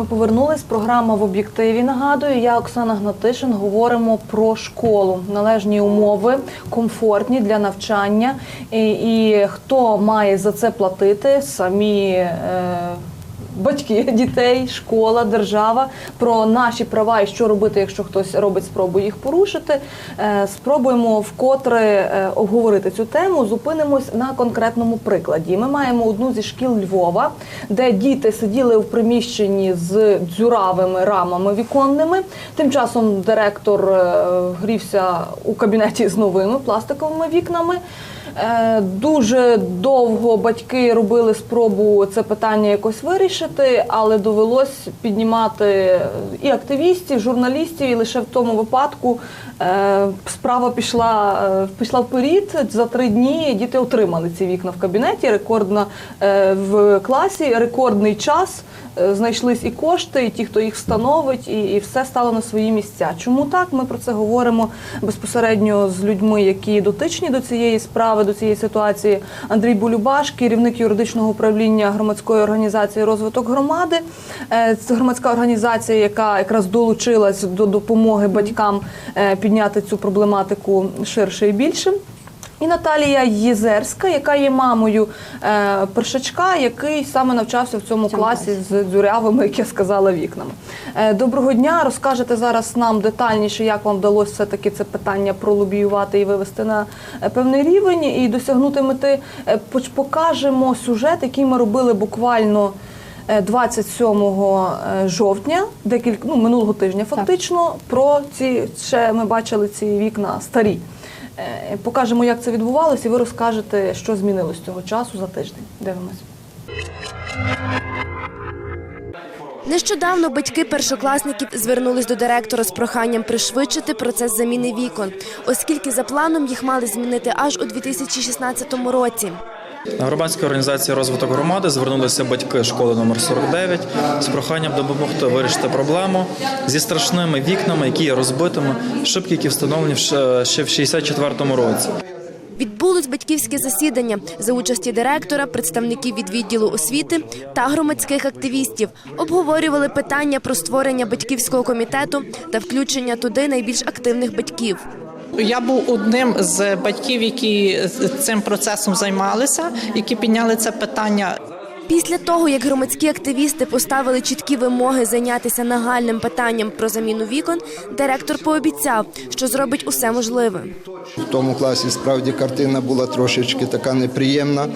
Ми повернулись. Програма в об'єктиві. Нагадую, я Оксана Гнатишин. Говоримо про школу, належні умови, комфортні для навчання, і, і хто має за це платити, самі. Е, Батьки дітей, школа, держава про наші права і що робити, якщо хтось робить спробу їх порушити. Е, Спробуємо вкотре е, обговорити цю тему. Зупинимось на конкретному прикладі. Ми маємо одну зі шкіл Львова, де діти сиділи в приміщенні з дзюравими рамами віконними. Тим часом директор е, грівся у кабінеті з новими пластиковими вікнами. Е, Дуже довго батьки робили спробу це питання якось вирішити, але довелось піднімати і активістів, журналістів, і лише в тому випадку е, справа пішла, е, пішла вперед. За три дні діти отримали ці вікна в кабінеті. Рекордна в класі, рекордний час. Е, Знайшлись і кошти, і ті, хто їх встановить, і, і все стало на свої місця. Чому так? Ми про це говоримо безпосередньо з людьми, які дотичні до цієї справи, до цієї ситуації. Андрій Булюбаш, керівник юридичного управління громадської організації розвиток громади. Е, Це громадська організація, яка якраз долучилась до допомоги батькам е, підняти цю проблематику ширше і більше. І Наталія Єзерська, яка є мамою е, першачка, який саме навчався в цьому класі з дзюрявими, як я сказала, вікнами. Е, доброго дня. Розкажете зараз нам детальніше, як вам вдалося все таки це питання пролобіювати і вивести на е, певний рівень і досягнути мети. Е, покажемо сюжет, який ми робили буквально. е, 27 е, жовтня, декілька ну минулого тижня, фактично про ці ще ми бачили ці вікна старі. Е, Покажемо, як це відбувалося, і ви розкажете, що змінилось цього часу за тиждень. Дивимось. Нещодавно батьки першокласників звернулись до директора з проханням пришвидшити процес заміни вікон, оскільки за планом їх мали змінити аж у 2016 році. На громадській організації розвиток громади звернулися батьки школи номер 49 з проханням допомогти вирішити проблему зі страшними вікнами, які є розбитими, шибки, які встановлені ще в 64-му році. Відбулось батьківське засідання за участі директора, представників від відділу освіти та громадських активістів. Обговорювали питання про створення батьківського комітету та включення туди найбільш активних батьків. Я був одним з батьків, які цим процесом займалися, які підняли це питання. Після того, як громадські активісти поставили чіткі вимоги зайнятися нагальним питанням про заміну вікон, директор пообіцяв, що зробить усе можливе. В тому класі справді картина була трошечки така неприємна.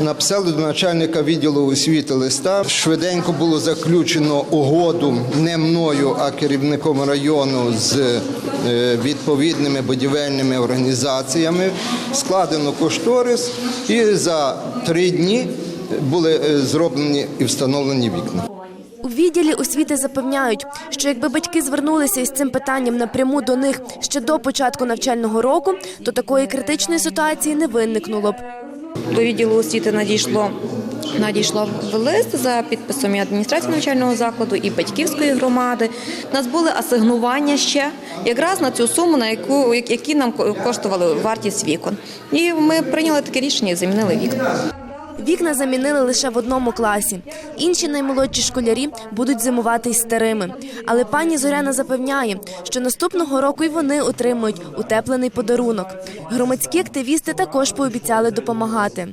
Написали до начальника відділу освіти листа. Швиденько було заключено угоду не мною, а керівником району з е, відповідними будівельними організаціями. Складено кошторис, і за три дні були е, зроблені і встановлені вікна. У відділі освіти запевняють, що якби батьки звернулися із цим питанням напряму до них ще до початку навчального року, то такої критичної ситуації не виникнуло б. До відділу освіти надійшло надійшло лист за підписом і адміністрації навчального закладу і батьківської громади. Нас були асигнування ще якраз на цю суму, на яку які нам коштували вартість вікон. І ми прийняли таке рішення і замінили вікна. Вікна замінили лише в одному класі. Інші наймолодші школярі будуть зимувати із старими. Але пані Зоряна запевняє, що наступного року й вони отримують утеплений подарунок. Громадські активісти також пообіцяли допомагати.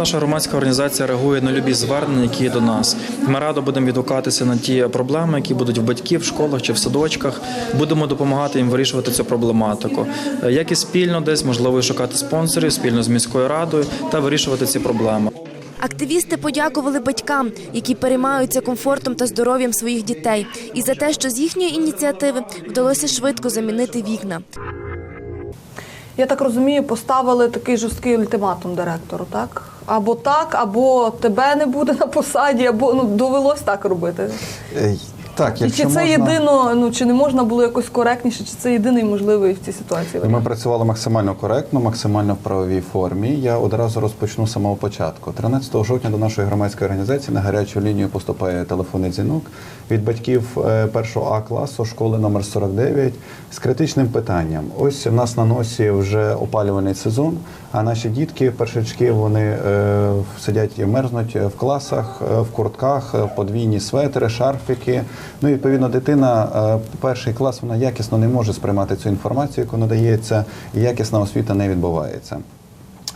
Наша громадська організація реагує на любі звернення, які є до нас. Ми радо будемо відгукатися на ті проблеми, які будуть в батьків, в школах чи в садочках. Будемо допомагати їм вирішувати цю проблематику. Е, Як і спільно десь можливо шукати спонсорів спільно з міською радою та вирішувати ці проблеми. Активісти подякували батькам, які переймаються комфортом та здоров'ям своїх дітей, і за те, що з їхньої ініціативи вдалося швидко замінити вікна. Я так розумію, поставили такий жорсткий ультиматум директору, так? Або так, або тебе не буде на посаді, або ну довелось так робити. Так, І чи це можна... єдино, ну чи не можна було якось коректніше, чи це єдиний можливий в цій ситуації? Ми працювали максимально коректно, максимально в правовій формі. Я одразу розпочну з самого початку. 13 жовтня до нашої громадської організації на гарячу лінію поступає телефонний дзвінок від батьків е, першого А класу школи номер 49 з критичним питанням. Ось у нас на носі вже опалювальний сезон, а наші дітки, першачки, вони е, сидять і мерзнуть в класах, е, в куртках, е, подвійні светри, шарфики. Ну і відповідно дитина е, перший клас вона якісно не може сприймати цю інформацію, яку надається, і якісна освіта не відбувається.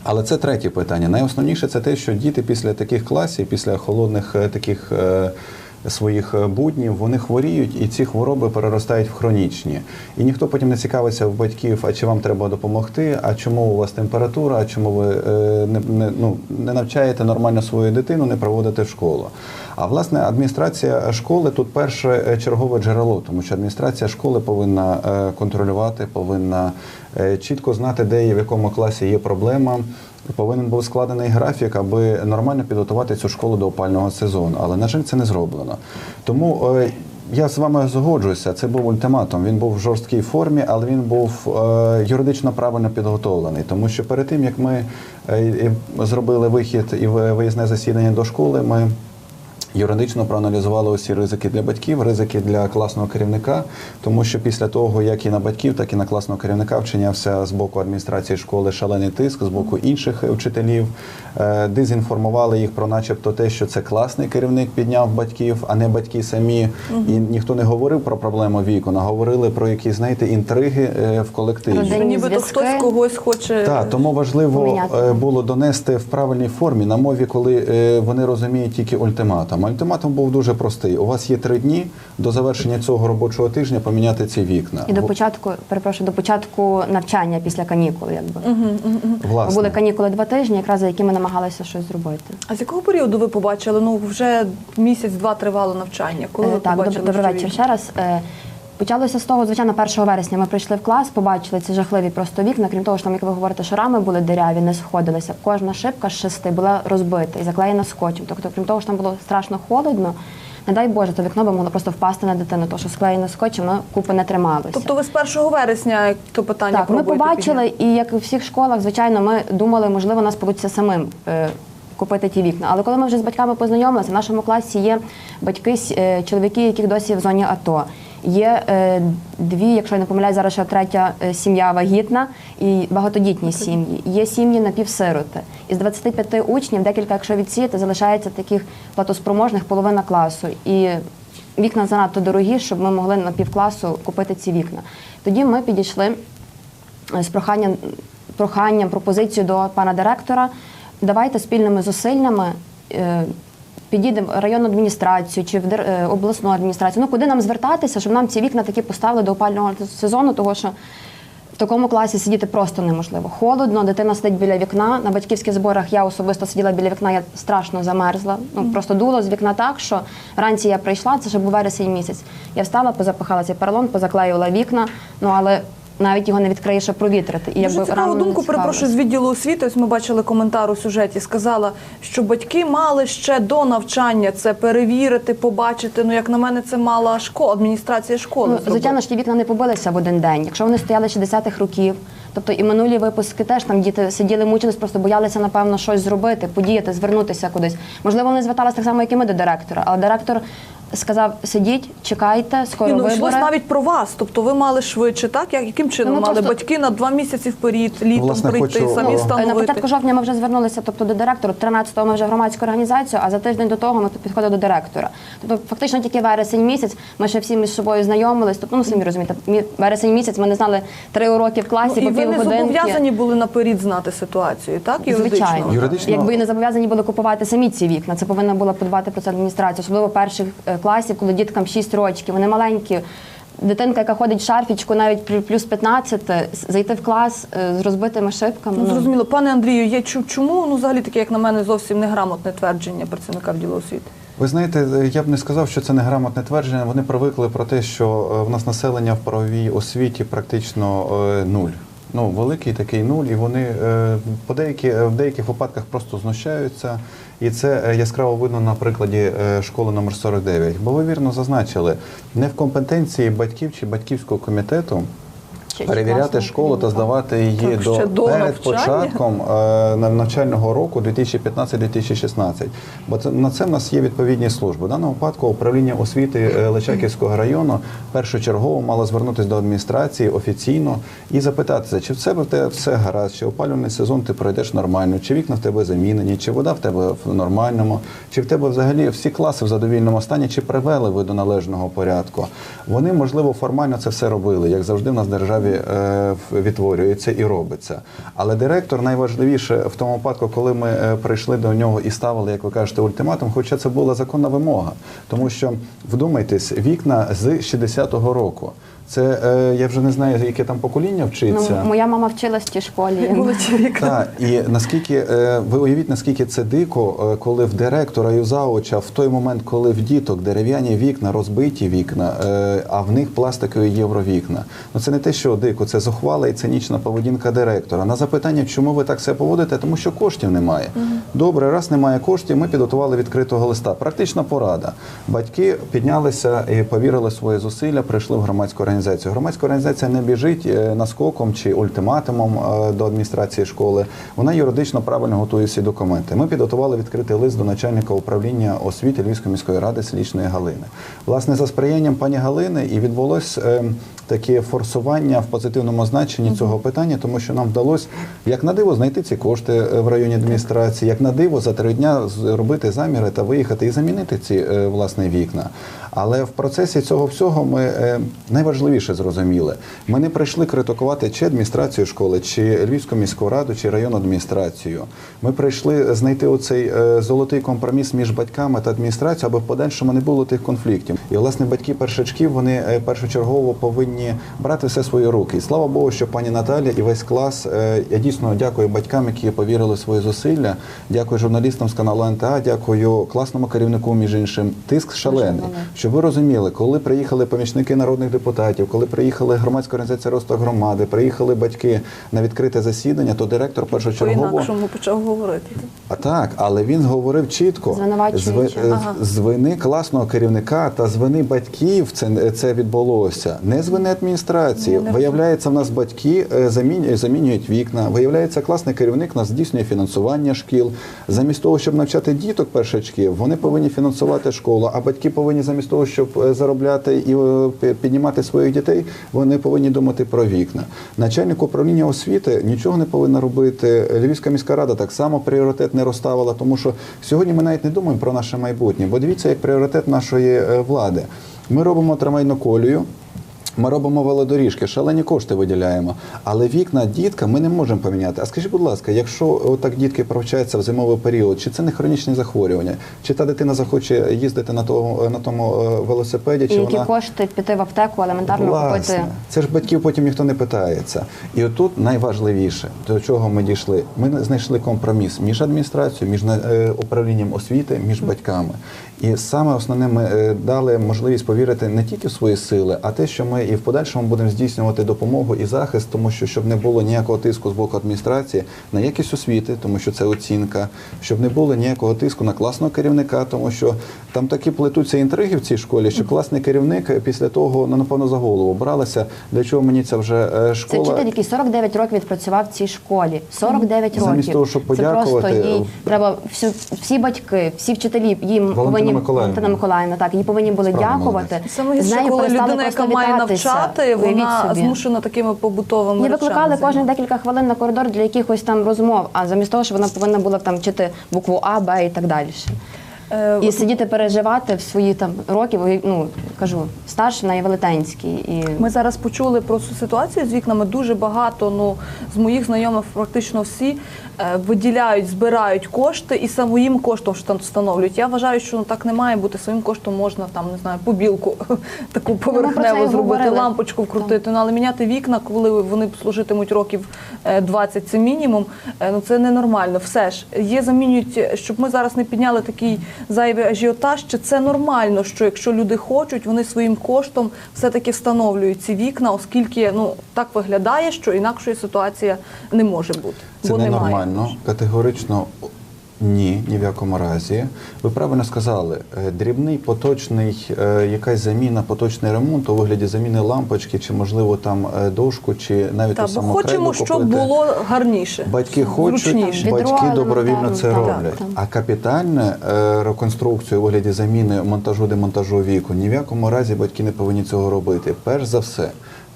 Але це третє питання. Найосновніше це те, що діти після таких класів, після холодних е, таких е, своїх е, буднів, вони хворіють, і ці хвороби переростають в хронічні. І ніхто потім не цікавиться в батьків, а чи вам треба допомогти, а чому у вас температура, а чому ви е, не, не, ну, не навчаєте нормально свою дитину, не проводите в школу. А власне адміністрація школи тут перше е, чергове джерело, тому що адміністрація школи повинна контролювати, повинна чітко знати, де і в якому класі є проблема. Повинен був складений графік, аби нормально підготувати цю школу до опального сезону. Але на жаль, це не зроблено. Тому е, я з вами згоджуюся. Це був ультиматум. Він був в жорсткій формі, але він був е, юридично правильно підготовлений. Тому що перед тим як ми е, зробили вихід і ви- виїзне засідання до школи, ми юридично проаналізували усі ризики для батьків, ризики для класного керівника, тому що після того, як і на батьків, так і на класного керівника вчинявся з боку адміністрації школи шалений тиск, з боку інших вчителів, Е, дезінформували їх про, начебто, те, що це класний керівник підняв батьків, а не батьки самі. І ніхто не говорив про проблему віку, а говорили про якісь, знаєте, інтриги е, в колективі. Що Родинні нібито хтось когось хоче Так, тому важливо поміняти. е, було донести в правильній формі на мові, коли е, вони розуміють тільки ультиматум. А Ультиматум був дуже простий. У вас є три дні до завершення цього робочого тижня поміняти ці вікна. І до початку, перепрошую, до початку навчання після канікул, якби. Власне. були канікули два тижні, якраз за які ми намагалися щось зробити. А з якого періоду ви побачили? Ну вже місяць-два тривало навчання. Коли ви Е, так, побачили, добрий, добрий вечір ще раз. Е, Почалося з того, звичайно, 1 вересня ми прийшли в клас, побачили ці жахливі просто вікна. Крім того, що там, як ви говорите, що рами були диряві, не сходилися. Кожна шибка з шести була розбита і заклеєна скотчем. Тобто, крім того, що там було страшно холодно, не дай Боже, то вікно би могло просто впасти на дитину, тому що склеєне скотчем, воно купи не трималося. Тобто ви з 1 вересня то питання Так, ми побачили, підняти? і як і в всіх школах, звичайно, ми думали, можливо, нас вийде самим е, купити ті вікна. Але коли ми вже з батьками познайомилися, в нашому класі є батьки, е, чоловіки, яких досі в зоні АТО. Є е, дві, якщо я не помиляюсь, зараз ще третя е, сім'я вагітна і багатодітні сім'ї. Є сім'ї напівсироти. Із 25 учнів, декілька, якщо відсіяти, залишається таких платоспроможних половина класу. І вікна занадто дорогі, щоб ми могли на півкласу купити ці вікна. Тоді ми підійшли з проханням, проханням, пропозицією до пана директора. Давайте спільними зусиллями е, підійдемо в районну адміністрацію чи в е, обласну адміністрацію. Ну куди нам звертатися, щоб нам ці вікна такі поставили до опального сезону, того що. В такому класі сидіти просто неможливо. Холодно, дитина сидить біля вікна. На батьківських зборах я особисто сиділа біля вікна, я страшно замерзла. Ну просто дуло з вікна так, що вранці я прийшла, це ще був вересень місяць. Я встала, позапихала цей поролон, позаклеювала вікна. Ну але навіть його не відкриєш, а провітрити. І Дуже цікаву думку перепрошую з відділу освіти. Ось ми бачили коментар у сюжеті. Сказала, що батьки мали ще до навчання це перевірити, побачити. Ну як на мене, це мала школа, адміністрація школи. Ну, звичайно ж, ті вікна не побилися в один день. Якщо вони стояли 60-х років, тобто і минулі випуски теж там діти сиділи, мучились, просто боялися, напевно, щось зробити, подіяти, звернутися кудись. Можливо, вони зверталися так само, як і ми до директора, але директор сказав: сидіть, чекайте, скоро Ні, ну вибори. йшлось навіть про вас. Тобто ви мали швидше, так? Як, яким чином Ну, ми мали просто- батьки на два місяці вперед, літом Власне, прийти, хочу, самі ну, На початку жовтня ми вже звернулися тобто, до директора. 13-го ми вже громадську організацію, а за тиждень до того ми підходили до директора. Тобто, фактично тільки вересень місяць. Ми ще всі між собою знайомились. Тобто, ну самі розумієте, мі- вересень місяць ми не знали три уроки в класі, Ну, і по ви не півгодинки. зобов'язані були наперед знати ситуацію, так? Юридично. Звичайно, Юридично- якби і не зобов'язані були купувати самі ці вікна. Це повинна була подбати про це адміністрація, особливо перших е, класів, коли діткам 6 років, вони маленькі. Дитинка, яка ходить в шарфічку, навіть плю- плюс 15, е, зайти в клас е, з розбитими шибками. Ну, ну, зрозуміло, пане Андрію, є чу- чому ну взагалі таке, як на мене, зовсім неграмотне твердження працівника відділу освіти? Ви знаєте, я б не сказав, що це неграмотне твердження. Вони привикли про те, що е, в нас населення в правовій освіті практично е, нуль. Ну, великий такий нуль, і вони е, по деякі, в деяких випадках просто знущаються. І це е, яскраво видно на прикладі е, школи номер 49. Бо ви вірно зазначили, не в компетенції батьків чи батьківського комітету Чи- чи перевіряти школу та здавати її Так, до до перед навчання? початком е, навчального року 2015-2016. Бо це на це в нас є відповідні служби. В даному випадку управління освіти е, Личаківського району першочергово мало звернутися до адміністрації офіційно і запитатися, чи в себе в тебе все гаразд, чи опалювальний сезон ти пройдеш нормально, чи вікна в тебе замінені, чи вода в тебе в нормальному, чи в тебе взагалі всі класи в задовільному стані, чи привели ви до належного порядку. Вони, можливо, формально це все робили, як завжди в нас в державі е, відтворюється і робиться. Але директор найважливіше в тому випадку, коли ми е, прийшли до нього і ставили, як ви кажете, ультиматум, хоча це була законна вимога. Тому що вдумайтесь, вікна з 60-го року. Це е, я вже не знаю, яке там покоління вчиться. Ну, моя мама вчилась в тій школі. Були ці вікна. Так, і наскільки е, ви уявіть, наскільки це дико, е, коли в директора і у заоча в той момент, коли в діток дерев'яні вікна, розбиті вікна, е, а в них пластикові євровікна. Ну це не те, що дико, це зухвала і цинічна поведінка директора. На запитання, чому ви так себе поводите, тому що коштів немає. Добре, раз немає коштів, ми підготували відкритого листа. Практична порада. Батьки піднялися і повірили в свої зусилля, прийшли в громадську організацію. Громадська організація не біжить е, наскоком чи ультиматумом е, до адміністрації школи. Вона юридично правильно готує всі документи. Ми підготували відкритий лист до начальника управління освіти Львівської міської ради Слічної Галини. Власне, за сприянням пані Галини і відбулось е, таке форсування в позитивному значенні цього питання, тому що нам вдалося, як на диво, знайти ці кошти в районі адміністрації, як на диво за три дня зробити заміри та виїхати і замінити ці власне вікна. Але в процесі цього всього ми е, найважливіше зрозуміли. Ми не прийшли критикувати чи адміністрацію школи, чи Львівську міську раду, чи районну адміністрацію. Ми прийшли знайти оцей е, золотий компроміс між батьками та адміністрацією, аби в подальшому не було тих конфліктів. І власне батьки першачків вони е, першочергово повинні брати все свої руки. І слава Богу, що пані Наталя і весь клас. Я дійсно дякую батькам, які повірили в свої зусилля. Дякую журналістам з каналу НТА, дякую класному керівнику, між іншим. Тиск шалений. Щоб ви розуміли, коли приїхали помічники народних депутатів, коли приїхали громадська організація росту громади, приїхали батьки на відкрите засідання, то директор першочергово По-інакшому почав говорити. а так, але він говорив чітко Звинувачуючи. з, ви- Ага. з вини класного керівника та з вини батьків це, це відбулося. Не з вини адміністрації. Виявляється, в нас батьки е, замінюють, замінюють вікна. Виявляється, класний керівник нас здійснює фінансування шкіл. Замість того, щоб навчати діток першачків, вони повинні фінансувати школу. А батьки повинні замість того, щоб е, заробляти і е, піднімати своїх дітей, вони повинні думати про вікна. Начальник управління освіти нічого не повинна робити. Львівська міська рада так само пріоритет не розставила, тому що сьогодні ми навіть не думаємо про наше майбутнє. Бо дивіться, як пріоритет нашої е, влади. Ми робимо трамвайну колію. Ми робимо велодоріжки, шалені кошти виділяємо, але вікна дітка ми не можемо поміняти. А скажіть, будь ласка, якщо отак дітки провчаються в зимовий період, чи це не хронічні захворювання? Чи та дитина захоче їздити на тому на тому е, велосипеді? І Чи які вона кошти піти в аптеку, елементарно Власне, купити. це ж батьків потім ніхто не питається. І отут найважливіше, до чого ми дійшли. Ми знайшли компроміс між адміністрацією, між е, управлінням освіти, між батьками. І саме основне ми е, дали можливість повірити не тільки в свої сили, а те, що ми і в подальшому будемо здійснювати допомогу і захист, тому що щоб не було ніякого тиску з боку адміністрації на якість освіти, тому що це оцінка, щоб не було ніякого тиску на класного керівника, тому що там такі плетуться інтриги в цій школі, що класний керівник після того ну, напевно за голову бралася. Для чого мені ця вже е, Це вчитель, який 49 років відпрацював в цій школі. 49 років. Замість того, щоб Це просто їй е, треба всю, всі батьки, всі вчителі їм Валентина повинні Миколаївна. Валентина Миколаївна, так їй повинні були Справді дякувати. Саме гірше, коли перестали людина, яка має вітатися. Навчати, вона собі. змушена такими побутовими Її речами викликали кожні декілька хвилин на коридор для якихось там розмов, а замість того, що вона повинна була там вчити букву А, Б і так далі. Е, І сидіти переживати в свої там роки, ну кажу, стаж в неї велетенський. І Ми зараз почули про цю ситуацію з вікнами. Дуже багато ну з моїх знайомих, практично всі виділяють, збирають кошти і самоїм коштом що там встановлюють. Я вважаю, що ну, так не має бути. Своїм коштом можна там не знаю, побілку таку Ну, поверхневу зробити, лампочку вкрутити. Ну але міняти вікна, коли вони служитимуть років е, 20, це мінімум. е, Ну це ненормально. Все ж є замінюють, щоб ми зараз не підняли такий зайвий ажіотаж? Чи це нормально, що якщо люди хочуть, вони своїм коштом все-таки встановлюють ці вікна, оскільки ну так виглядає, що інакшої ситуації не може бути. Це бо немає. категорично ні, ні в якому разі. Ви правильно сказали, е, дрібний поточний, е, якась заміна, поточний ремонт у вигляді заміни лампочки, чи можливо там е, дошку, чи навіть Та, бо саму хочемо, щоб було гарніше. Батьки хочуть, зручніше. Відро, батьки добровільно це так, роблять. так. А капітальне реконструкцію у вигляді заміни монтажу демонтажу віку ні в якому разі батьки не повинні цього робити. Перш за все.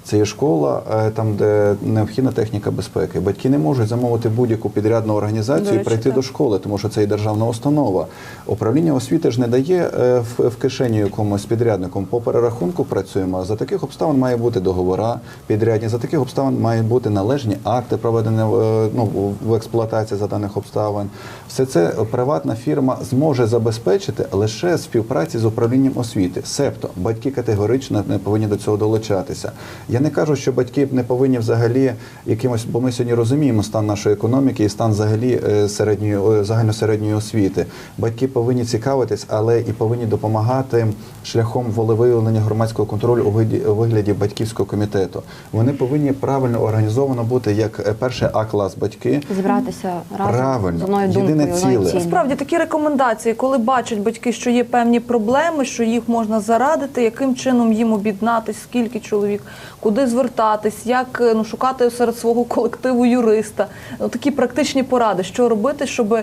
Це є школа, е, там де необхідна техніка безпеки. Батьки не можуть замовити будь-яку підрядну організацію і прийти так. до школи, тому що це і державна установа. Управління освіти ж не дає е, в, в кишені якомусь підрядником. По перерахунку працюємо. За таких обставин має бути договора підрядні. За таких обставин мають бути належні акти проведені е, ну, в експлуатації за даних обставин. Все це приватна фірма зможе забезпечити лише співпраці з управлінням освіти. Себто батьки категорично не повинні до цього долучатися. Я не кажу, що батьки не повинні взагалі якимось, бо ми сьогодні розуміємо стан нашої економіки і стан взагалі е, середньої е, загальносередньої освіти. Батьки повинні цікавитись, але і повинні допомагати шляхом волевиявлення громадського контролю у виді- вигляді батьківського комітету. Вони повинні правильно організовано бути як е, перший А клас батьки. Зібратися разом Правильно. з одною Єдине думкою, ціле. ціллю. Справді такі рекомендації, коли бачать батьки, що є певні проблеми, що їх можна зарадити, яким чином їм об'єднатись, скільки чоловік, куди звертатись, як е, ну шукати серед свого колективу юриста. Ну такі практичні поради, що робити, щоб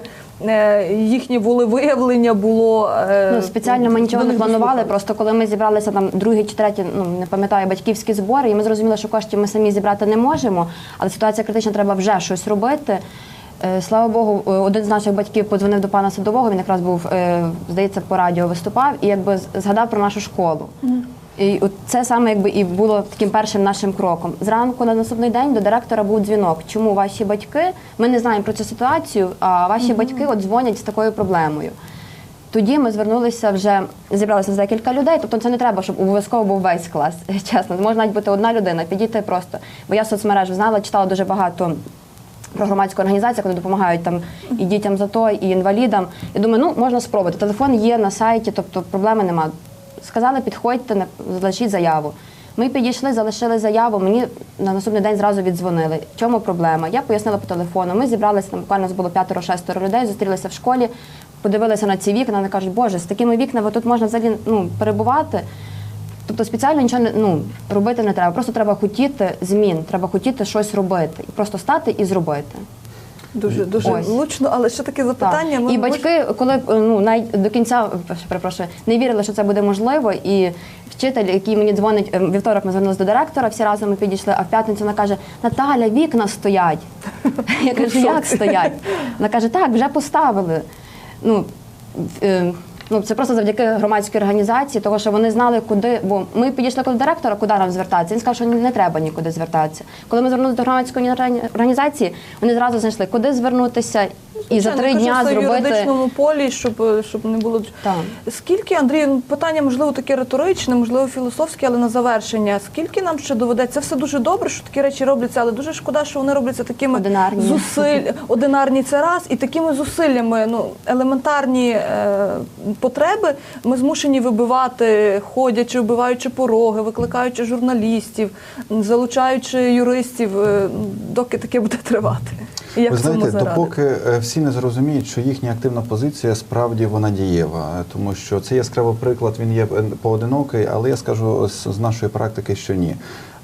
е, їхнє волевиявлення було е, Ну, спеціально ми нічого не планували. дослухали. Просто коли ми зібралися там другий чи третій, ну не пам'ятаю, батьківські збори, і ми зрозуміли, що коштів ми самі зібрати не можемо, але ситуація критична, треба вже щось робити. Слава Богу, один з наших батьків подзвонив до пана садового. Він якраз був, здається, по радіо виступав і якби згадав про нашу школу. І от це саме якби і було таким першим нашим кроком. Зранку на наступний день до директора був дзвінок. Чому ваші батьки? Ми не знаємо про цю ситуацію, а ваші батьки от дзвонять з такою проблемою. Тоді ми звернулися вже, зібралися з декілька людей. Тобто це не треба, щоб обов'язково був весь клас. Чесно, може навіть бути одна людина, підійти просто. Бо я соцмереж знала, читала дуже багато про громадську організацію, коли допомагають там і дітям за то, і інвалідам. Я думаю, ну можна спробувати. Телефон є на сайті, тобто проблеми нема. Сказали, підходьте, залишіть заяву. Ми підійшли, залишили заяву. Мені на наступний день зразу віддзвонили. В чому проблема? Я пояснила по телефону. Ми зібралися там буквально було п'ятеро-шестеро людей, зустрілися в школі, подивилися на ці вікна. Вони кажуть, боже, з такими вікнами тут можна взагалі ну, перебувати. Тобто спеціально нічого не ну, робити не треба. Просто треба хотіти змін, треба хотіти щось робити. Просто стати і зробити. Дуже дуже Ось. влучно, але ще таке запитання. Так. Ми і батьки, коли е, ну най до кінця перепрошую, не вірили, що це буде можливо. І вчитель, який мені дзвонить е, вівторок, ми звернулися до директора, всі разом ми підійшли. А в п'ятницю вона каже: Наталя, вікна стоять. Я кажу, як стоять? Вона каже, так, вже поставили. Ну, е, Ну, це просто завдяки громадській організації, тому що вони знали, куди. Бо ми підійшли до директора, куди нам звертатися. Він сказав, що не треба нікуди звертатися. Коли ми звернулися до громадської організації, вони зразу знайшли, куди звернутися, і за три дня в зробити. юридичному полі, щоб, щоб не було Так. скільки, Андрій, ну, питання можливо таке риторичне, можливо, філософське, але на завершення. Скільки нам ще доведеться? Це все дуже добре, що такі речі робляться, але дуже шкода, що вони робляться такими Одинарні. зусиль, одинарні це раз, і такими зусиллями, ну елементарні е, потреби ми змушені вибивати, ходячи, вбиваючи пороги, викликаючи журналістів, залучаючи юристів, е, доки таке буде тривати. І як Ви знаєте, допоки е, всі не зрозуміють, що їхня активна позиція справді вона дієва, Е, тому що це яскравий приклад, він є поодинокий, але я скажу з нашої практики, що ні.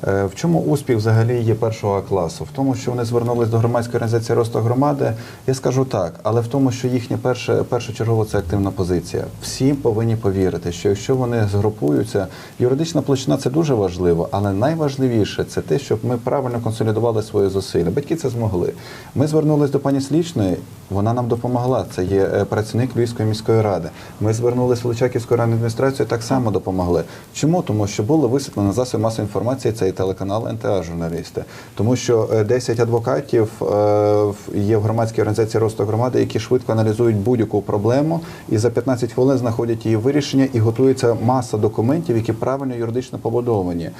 Е, В чому успіх взагалі є першого класу? В тому, що вони звернулись до громадської організації росту громади, я скажу так, але в тому, що їхня перша першочергово це активна позиція. Всі повинні повірити, що якщо вони згрупуються, юридична площина це дуже важливо, але найважливіше це те, щоб ми правильно консолідували свої зусилля. Батьки це змогли. Ми звернулись до пані Слічної, вона нам допомогла. Це є е, працівник Львівської міської ради. Ми звернулись в Личаківську районну адміністрацію, так само допомогли. Чому? Тому що було висвітлено засоби масової інформації цей телеканал НТА журналісти. Тому що е, 10 адвокатів е, є в громадській організації росту громади, які швидко аналізують будь-яку проблему і за 15 хвилин знаходять її вирішення і готується маса документів, які правильно юридично побудовані.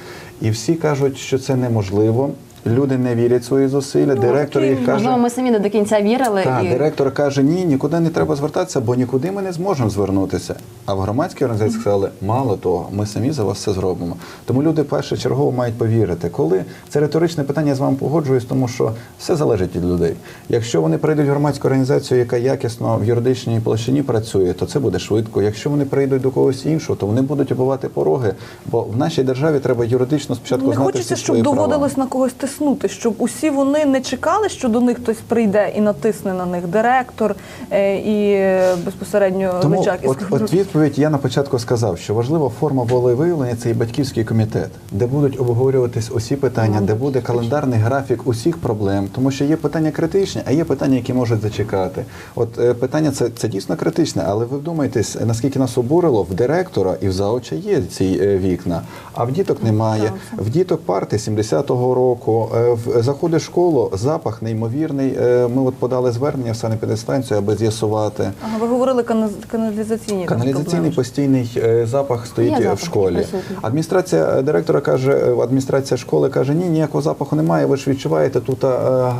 І всі кажуть, що це неможливо. Люди не вірять в свої зусилля. Директор їх каже. Можливо, ми самі не до кінця вірили. Так, і... директор каже, ні, нікуди не треба звертатися, бо нікуди ми не зможемо звернутися. А в громадській організації сказали, мало того, ми самі за вас все зробимо. Тому люди першочергово мають повірити. Коли це риторичне питання, я з вами погоджуюсь, тому що все залежить від людей. Якщо вони прийдуть в громадську організацію, яка якісно в юридичній площині працює, то це буде швидко. Якщо вони прийдуть до когось іншого, то вони будуть обивати пороги. Бо в нашій державі треба юридично спочатку Не знати хочеться, всі щоб права. доводилось на когось тиснути, щоб усі вони не чекали, що до них хтось прийде і натисне на них директор е, і е, безпосередньо Тому Личак. от, от відповідь я на початку сказав, що важлива форма волевиявлення це і батьківський комітет, де будуть обговорюватись усі питання, де буде календарний графік усіх проблем, тому що є питання критичні, а є питання, які можуть зачекати. От е, питання це, це дійсно критичне, але ви вдумайтесь, наскільки нас обурило в директора і в заоча є ці вікна, а в діток немає. В діток парти 70-го року. Е, В заходить в школу, запах неймовірний. Е, Ми от подали звернення в санепідстанцію, аби з'ясувати. Ага, ви говорили канал- каналізаційні Каналізаційний постійний е, запах стоїть Є е, запах, в школі. Адміністрація е, директора каже, е, адміністрація школи каже, ні, ніякого запаху немає. Ви ж відчуваєте тут е,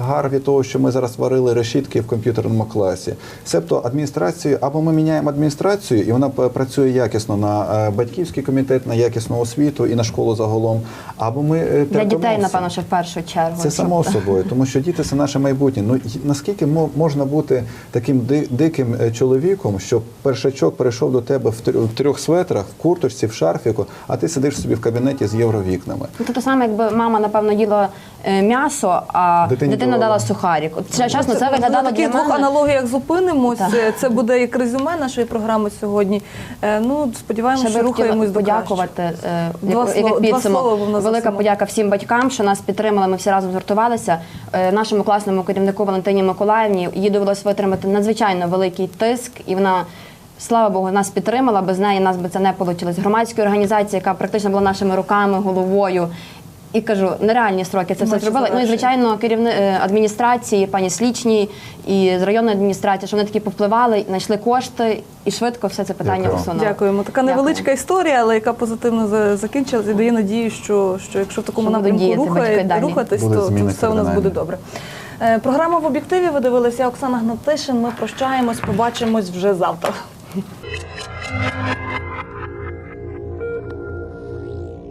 гар від того, що ми зараз варили решітки в комп'ютерному класі. Себто адміністрацію або ми міняємо адміністрацію, і вона працює якісно на е, батьківський комітет, на якісну освіту і на школу загалом. Або ми е, Для дітей, напевно, що в першу чергу. Це само собою, тому що діти це наше майбутнє. Ну наскільки мо- можна бути таким диким е, чоловіком, що першачок перейшов до тебе в трьох- трьох светрах, в курточці, в шарфіку, а ти сидиш собі в кабінеті з євровікнами. Ну, Це те саме, якби мама, напевно, їла е, м'ясо, а Дитині дитина дала сухарик. От це, чесно, це виглядало таких двох аналогіях зупинимось. Так. Це, це буде як резюме нашої програми сьогодні. Е, Ну, сподіваємося, Ще що рухаємось до подякувати е, Два як, як підсумок. Велика подяка всім батькам, що нас підтримали. Ми всі разом згуртувалися. Е, Нашому класному керівнику Валентині Миколаївні їй довелось витримати надзвичайно великий тиск, і вона. Слава Богу, нас підтримала. Без неї нас би це не вийшло. Громадської організації, яка практично була нашими руками, головою. І кажу, нереальні строки це все зробили. Ну і звичайно, керівни е, адміністрації, пані слідчні і з районної адміністрації, що вони таки повпливали, знайшли кошти і швидко все це питання Дякую. усунули. Дякуємо. Така Дякую. невеличка історія, але яка позитивно за- закінчилась і дає надію, що, що якщо в такому Що напрямку рухає, рухатись, то, то все у нас буде добре. Е, Програма в об'єктиві ви дивилися Оксана Гнатишин. Ми прощаємось, побачимось вже завтра.